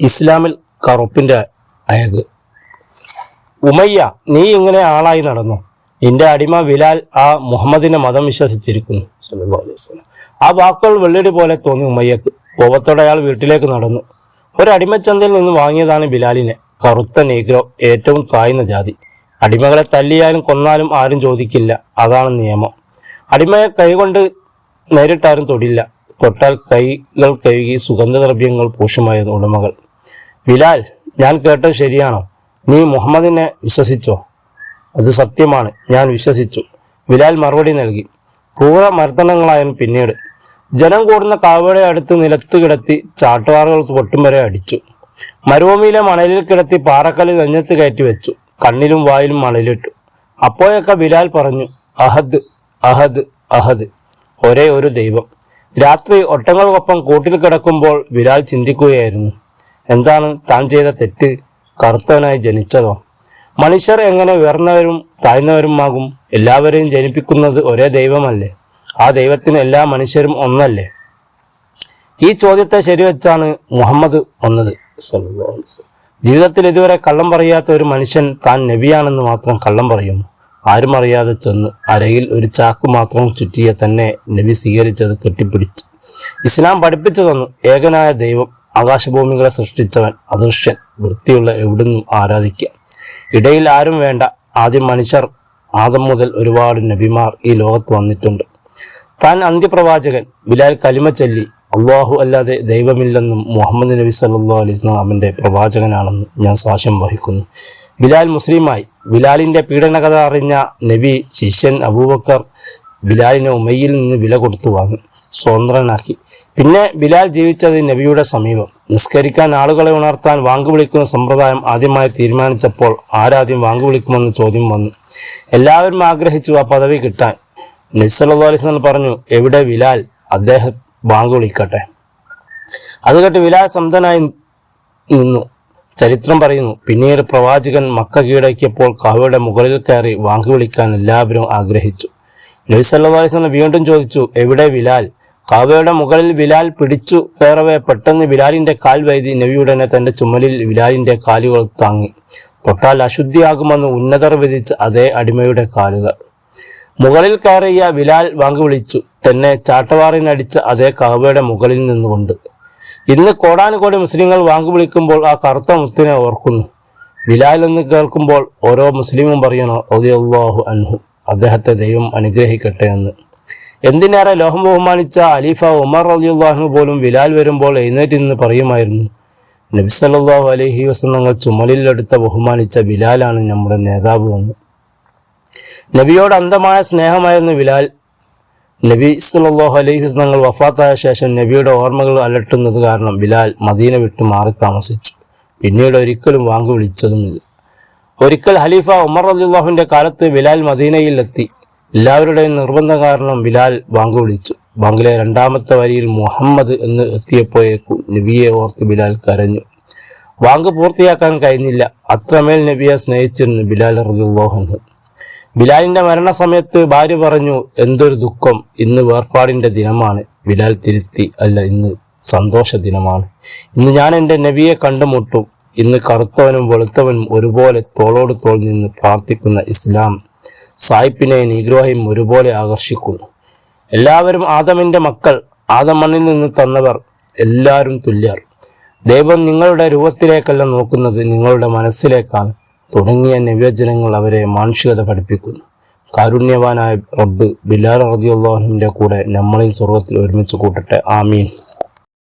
ഇസ്ലാമിൽ കറുപ്പിന്റെ അയത് ഉമയ്യ നീ ഇങ്ങനെ ആളായി നടന്നു. എന്റെ അടിമ ബിലാൽ ആ മുഹമ്മദിനെ മതം വിശ്വസിച്ചിരിക്കുന്നു. അലൈഹി. ആ വാക്കുകൾ വെള്ളിടി പോലെ തോന്നി ഉമയ്യക്ക്. കോപത്തോടെ അയാൾ വീട്ടിലേക്ക് നടന്നു. ഒരടിമച്ചന്തയിൽ നിന്ന് വാങ്ങിയതാണ് ബിലാലിനെ. കറുത്ത നീഗ്രോ ഏറ്റവും താഴ്ന്ന ജാതി. അടിമകളെ തല്ലിയാലും കൊന്നാലും ആരും ചോദിക്കില്ല. അതാണ് നിയമം. അടിമയെ കൈകൊണ്ട് നേരിട്ടാരും തൊടില്ല. തൊട്ടാൽ കൈകൾ കഴുകി സുഗന്ധദ്രവ്യങ്ങൾ പൂഷമായ ഉടമകൾ. ബിലാൽ ഞാൻ കേട്ടത് ശരിയാണോ? നീ മുഹമ്മദിനെ വിശ്വസിച്ചോ? അത് സത്യമാണ് ഞാൻ വിശ്വസിച്ചു. ബിലാൽ മറുപടി നൽകി. ക്രൂര മർദ്ദനങ്ങളായിരുന്നു പിന്നീട്. ജനം കൂടുന്ന കാവയുടെ അടുത്ത് നിലത്ത് കിടത്തി ചാട്ടുവാറുകൾ പൊട്ടും വരെ അടിച്ചു. മരുഭൂമിയിലെ മണലിൽ കിടത്തി പാറക്കല്ല് നെഞ്ഞത്ത് കയറ്റി വെച്ചു. കണ്ണിലും വായിലും മണലിട്ടു. അപ്പോഴൊക്കെ ബിലാൽ പറഞ്ഞു അഹദ് അഹദ് അഹദ്. ഒരേ ഒരു ദൈവം. രാത്രി ഒട്ടങ്ങൾക്കൊപ്പം കൂട്ടിൽ കിടക്കുമ്പോൾ വിരാൾ ചിന്തിക്കുകയായിരുന്നു. എന്താണ് താൻ ചെയ്ത തെറ്റ്? കറുത്തവനായി ജനിച്ചതോ? മനുഷ്യർ എങ്ങനെ ഉയർന്നവരും താഴ്ന്നവരുമാകും? എല്ലാവരെയും ജനിപ്പിക്കുന്നത് ഒരേ ദൈവമല്ലേ? ആ ദൈവത്തിന് എല്ലാ മനുഷ്യരും ഒന്നല്ലേ? ഈ ചോദ്യത്തെ ശരിവെച്ചാണ് മുഹമ്മദ് വന്നത്. ജീവിതത്തിൽ ഇതുവരെ കള്ളം പറയാത്ത ഒരു മനുഷ്യൻ താൻ നബിയാണെന്ന് മാത്രം കള്ളം പറയുന്നു. ആരും അറിയാതെ ചെന്നു അരയിൽ ഒരു ചാക്ക് മാത്രം ചുറ്റിയ തന്നെ നബി സ്വീകരിച്ചത് കെട്ടിപ്പിടിച്ചു. ഇസ്ലാം പഠിപ്പിച്ചു തന്നു ഏകനായ ദൈവം ആകാശഭൂമികളെ സൃഷ്ടിച്ചവൻ അദൃശ്യൻ വൃത്തിയുള്ള എവിടുന്നും ആരാധിക്കാം ഇടയിൽ ആരും വേണ്ട ആദ്യം മനുഷ്യർ ആദം മുതൽ ഒരുപാട് നബിമാർ ഈ ലോകത്ത് വന്നിട്ടുണ്ട്. താൻ അന്ത്യപ്രവാചകൻ ബിലാൽ കലിമ ചൊല്ലി അള്ളാഹു അല്ലാതെ ദൈവമില്ലെന്നും മുഹമ്മദ് നബി സല്ലാ അലൈഹി പ്രവാചകനാണെന്നും ഞാൻ സാക്ഷ്യം വഹിക്കുന്നു. ബിലാൽ മുസ്ലിമായി ബിലാലിന്റെ പീഡനകഥ അറിഞ്ഞ നബി ശിഷ്യൻ അബൂബക്കർ ബിലാലിനെ ഉമയിൽ നിന്ന് വില കൊടുത്തു വാങ്ങി സ്വതന്ത്രനാക്കി. പിന്നെ ബിലാൽ ജീവിച്ചത് നബിയുടെ സമീപം. നിസ്കരിക്കാൻ ആളുകളെ ഉണർത്താൻ വാങ്കു വിളിക്കുന്ന സമ്പ്രദായം ആദ്യമായി തീരുമാനിച്ചപ്പോൾ ആരാദ്യം വാങ്കു വിളിക്കുമെന്ന് ചോദ്യം വന്നു. എല്ലാവരും ആഗ്രഹിച്ചു ആ പദവി കിട്ടാൻ. വസല്ലം പറഞ്ഞു എവിടെ ബിലാൽ? അദ്ദേഹം ബാങ്ക് വിളിക്കട്ടെ. അത് കേട്ട് ബിലാൽ സംതനായി നിന്നു. ചരിത്രം പറയുന്നു. പിന്നീട് പ്രവാചകൻ മക്ക കീഴടക്കിയപ്പോൾ കഹയുടെ മുകളിൽ കയറി വാങ്ങി വിളിക്കാൻ എല്ലാവരും ആഗ്രഹിച്ചു. വസല്ലം വീണ്ടും ചോദിച്ചു എവിടെ വിലാൽ കാവയുടെ മുകളിൽ വിലാൽ പിടിച്ചു കയറവേ പെട്ടെന്ന് വിലാലിന്റെ കാൽ വൈദി നബിയുടനെ തന്റെ ചുമലിൽ വിലാലിന്റെ കാലുകൾ താങ്ങി. തൊട്ടാൽ അശുദ്ധിയാകുമെന്ന് ഉന്നതർ വിധിച്ച അതേ അടിമയുടെ കാലുകൾ. മുകളിൽ കയറിയ വിലാൽ വാങ്ങി വിളിച്ചു തന്നെ ചാട്ടവാറിനടിച്ച അതേ കാവയുടെ മുകളിൽ നിന്നുകൊണ്ട്. ഇന്ന് കോടാനുകോടി മുസ്ലിങ്ങൾ വാങ്ക് വിളിക്കുമ്പോൾ ആ കറുത്ത മുത്തിനെ ഓർക്കുന്നു. ബിലാൽ എന്ന് കേൾക്കുമ്പോൾ ഓരോ മുസ്ലിമും പറയണോ ഒതിയല്ലാഹു അൻഹു അദ്ദേഹത്തെ ദൈവം അനുഗ്രഹിക്കട്ടെ എന്ന്. എന്തിനേറെ ലോഹം ബഹുമാനിച്ച അലീഫ ഉമർ റളിയല്ലാഹു പോലും ബിലാൽ വരുമ്പോൾ എഴുന്നേറ്റ് നിന്ന് പറയുമായിരുന്നു നബി അലഹി വസല്ലങ്ങൾ ചുമലിലെടുത്ത ബഹുമാനിച്ച ബിലാലാണ് നമ്മുടെ നേതാവ് എന്ന്. നബിയോട് അന്ധമായ സ്നേഹമായിരുന്നു ബിലാൽ. നബി സല്ലാഹു അലൈഹി തങ്ങൾ വഫാത്തായ ശേഷം നബിയുടെ ഓർമ്മകൾ അലട്ടുന്നത് കാരണം ബിലാൽ മദീന വിട്ട് മാറി താമസിച്ചു. പിന്നീട് ഒരിക്കലും വാങ്ങു വിളിച്ചതുമില്ല. ഒരിക്കൽ ഹലീഫ ഉമർ അലിള്ളാഹുവിന്റെ കാലത്ത് ബിലാൽ മദീനയിൽ എത്തി എല്ലാവരുടെയും നിർബന്ധം കാരണം ബിലാൽ ബാങ്ക് വിളിച്ചു. ബാങ്കിലെ രണ്ടാമത്തെ വരിയിൽ മുഹമ്മദ് എന്ന് എത്തിയപ്പോഴേക്കും നബിയെ ഓർത്ത് ബിലാൽ കരഞ്ഞു. ബാങ്ക് പൂർത്തിയാക്കാൻ കഴിഞ്ഞില്ല. അത്രമേൽ നബിയെ സ്നേഹിച്ചിരുന്നു ബിലാൽ അൻഹു. ബിലാലിന്റെ മരണസമയത്ത് ഭാര്യ പറഞ്ഞു എന്തൊരു ദുഃഖം. ഇന്ന് വേർപാടിന്റെ ദിനമാണ്. ബിലാൽ തിരുത്തി അല്ല ഇന്ന് സന്തോഷ ദിനമാണ്. ഇന്ന് ഞാൻ എന്റെ നബിയെ കണ്ടുമുട്ടും. ഇന്ന് കറുത്തവനും വെളുത്തവനും ഒരുപോലെ തോളോട് തോൾ നിന്ന് പ്രാർത്ഥിക്കുന്ന ഇസ്ലാം. സായിപ്പിനെയും നീഗ്രോഹയും ഒരുപോലെ ആകർഷിക്കുന്നു. എല്ലാവരും ആദമിന്റെ മക്കൾ. ആദം മണ്ണിൽ നിന്ന് തന്നവർ എല്ലാവരും തുല്യർ. ദൈവം നിങ്ങളുടെ രൂപത്തിലേക്കല്ല നോക്കുന്നത് നിങ്ങളുടെ മനസ്സിലേക്കാണ്. തുടങ്ങിയ നിവേചനങ്ങൾ അവരെ മാനുഷികത പഠിപ്പിക്കുന്നു. കാരുണ്യവാനായ റബ്ബ് ബിലാൽ റബിയുള്ളാഹിന്റെ കൂടെ നമ്മളെയും സ്വർഗത്തിൽ ഒരുമിച്ച് കൂട്ടട്ടെ. ആമീൻ.